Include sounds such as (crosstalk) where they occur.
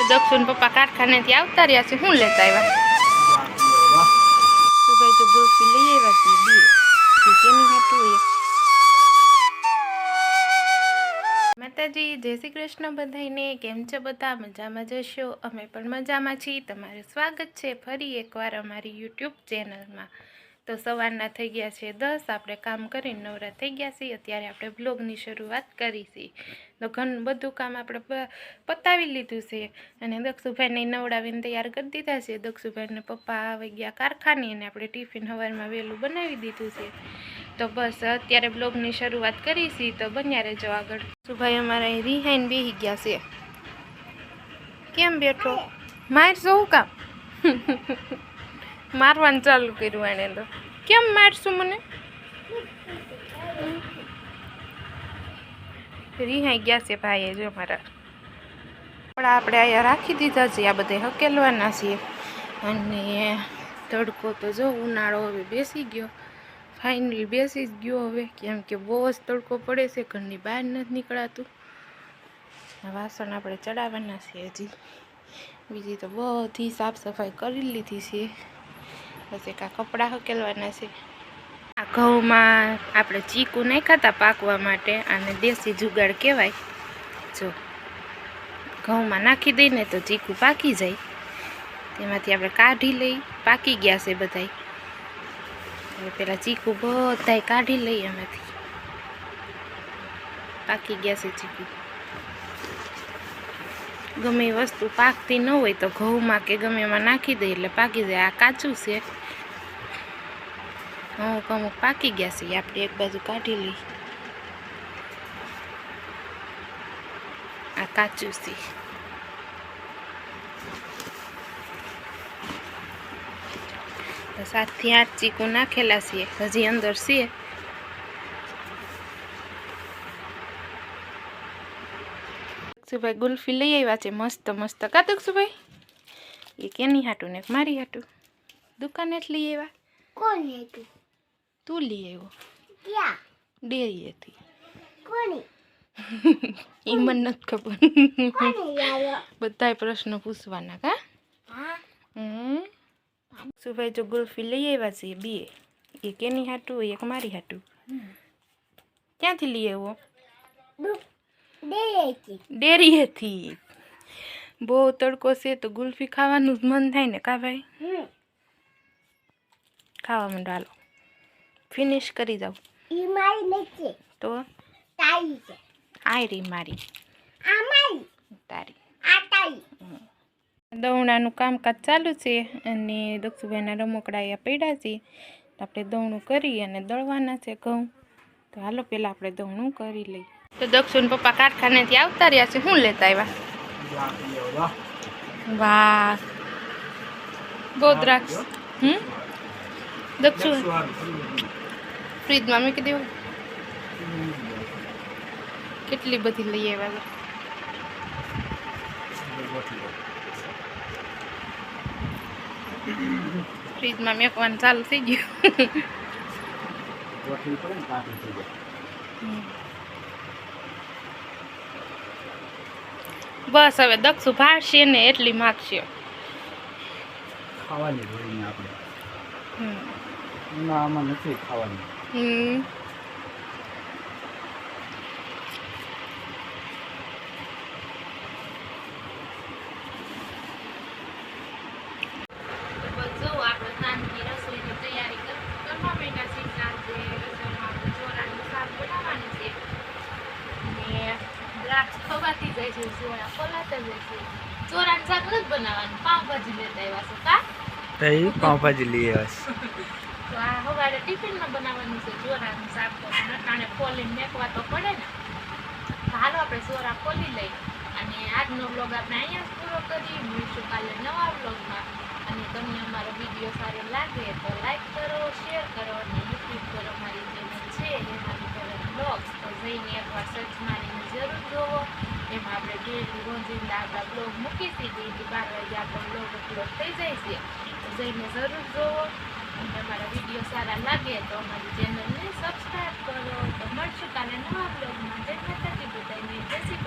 તો દક્ષુન પપ્પા કારખાનેથી આવતા રહ્યા છે શું લેતા આવ્યા. તો ભાઈ તો ગુલ્ફી લઈ આવ્યા છે માતાજી, જય શ્રી કૃષ્ણ બધાઈને કેમ છો બધા? મજામાં જશો અમે પણ મજામાં છીએ. તમારું સ્વાગત છે ફરી એકવાર અમારી યુટ્યુબ ચેનલમાં. તો સવારના થઈ ગયા છે દસ, આપણે કામ કરીને નવરા થઈ ગયા છીએ. અત્યારે આપણે બ્લોગની શરૂઆત કરી તો ઘણું બધું કામ આપણે પતાવી લીધું છે. અને દક્ષુભાઈને નવડાવીને તૈયાર કરી દીધા છે. દક્ષુભાઈને પપ્પા આવી ગયા કારખાને અને આપણે ટિફિન હવારમાં વહેલું બનાવી દીધું છે. તો બસ, અત્યારે બ્લોગની શરૂઆત કરી છે તો બન્યા રહેજો આગળ. સુભાઈ અમારા અહીં રિહાઈન બેસી ગયા છે. કેમ બેઠો? માર શું કામ? (laughs) મારવાનું ચાલુ કર્યું એને તો. કેમ મારશું મને? રિહાઈ ગયા છે ભાઈએ જો મારા. કપડા આપણે અહીંયા રાખી દીધા છે, આ બધે હકેલવાના છીએ. અને તડકો તો જો ઉનાળો હવે બેસી ગયો. ફાઇનલી બેસી જ ગયો હવે. કેમ કે બહુ જ તડકો પડે છે, ઘરની બહાર નથી નીકળાતું. વાસણ આપણે ચડાવવાના છીએ હજી. બીજી તો બધી સાફ સફાઈ કરી લીધી છે. બસ કાં કપડાં હકેલવાના છે. આ ઘઉંમાં આપણે ચીકુ નાખ્યા હતા પાકવા માટે અને દેશી જુગાડ કહેવાય. જો, ઘઉંમાં નાખી દઈને તો ચીકુ પાકી જાય. તેમાંથી આપણે કાઢી લઈ, પાકી ગયા છે બધાય. પેલા ચીકુ બધાય કાઢી લઈએ એમાંથી. પાકી ગયા છે ચીકુ. ગમે એ વસ્તુ પાકતી ન હોય તો ઘઉંમાં કે ગમે એમાં નાખી દઈએ એટલે પાકી જાય આ કાચું છે. અમુક અમુક પાકી ગયા છે. આપણે એક બાજુ કાઢી લઈ. આ કાચું છે. સાતથી આઠ ચીકુ નાખેલા છીએ હજી અંદર છે. દક્ષુભાઈ ગુલ્ફી લઈ આવ્યા છે મસ્ત મસ્ત. કા દક્ષુભાઈ એ કેની હાટું ને? મારી હાટું. દુકાને જ લઈ આવ્યા? કોણ તું તું લઈ આવ્યો? ક્યાં? હતી એ મને નથી ખબર. બધાય પ્રશ્નો પૂછવાના કા? સુભાઈ જો ગુલ્ફી લઈ આવ્યા છે બે. એ એની હાટું એક મારી હાટું. ક્યાંથી લઈ આવ્યો? ડેરીએથી. બહુ તડકો છે તો ગુલ્ફી ખાવાનું જ મન થાય ને કા ભાઈ? ખાવા માંડો હાલો. ફિનિશ કરી જાઉં તો? આયરી મારી. તારી. દવણાનું કામકાજ ચાલુ છે અને દક્ષુભાઈના રમકડા અહીંયા પડ્યા છે. આપણે દવણું કરી અને દળવાના છે ઘઉં. તો હાલો પહેલાં આપણે દવણું કરી લઈએ. તો દક્ષુન પપ્પા કારખાનેથી આવતા રહ્યા છે. શું લેતા આવ્યા? વાહ. બહુ દ્રાક્ષ હમ? દક્ષુ ફ્રીજમાં મૂકી દેવું? કેટલી બધી લઈ આવ્યા ફ્રીજમાં મેકવાનું ચાલુ થઈ ગયું. બસ હવે દક્ષુ ભાળશે ને એટલી માગશે. ખાવાની આપણે. હમ. ના આમાં નથી ખાવાની હમ જો આપણે સાંજની રસોઈની તૈયારી કર- કરવા માંડ્યા છીએ. સાંજે રસોઈમાં આપણે ચોરાનું શાક બનાવવાનું છે. ને દ્રાક્ષ શાક નથી બનાવવાનું, પાવભાજી લેતા આવ્યા છે, કા? તો એ પાઉંભાજી લઈ આવ્યા તો આ સવારે ટિફિનમાં બનાવવાનું છે ચોરાનું શાક તો નટાણે ફોલીને મેકવા તો પડે ને. હાલો આપણે ચોરા ફોલી લઈ અને આજનો બ્લોગ આપણે અહીંયા પૂરો કરી મળીશું કાલે નવા બ્લોગમાં અને તમને અમારો વીડિયો સારો લાગે તો લાઈક કરો શેર કરો અને યુટ્યુબ પર અમારી ચેનલ છે એમાં પર બ્લોગ્સ તો જઈને એકવાર સર્ચ મારીને જરૂર જોવો એમાં આપણે ડેલી રોજિંદા આપણા બ્લોગ મૂકી દીધી બાર વાગે આપણો બ્લોગ અપલોડ થઈ જાય છે. જઈને જરૂર જોવો. અને અમારા વીડિયો સારા લાગે તો અમારી ચેનલને સબસ્ક્રાઈબ કરો. તો મળશું કાલે નવા બ્લોગમાં જય માતાજી બધાને. જય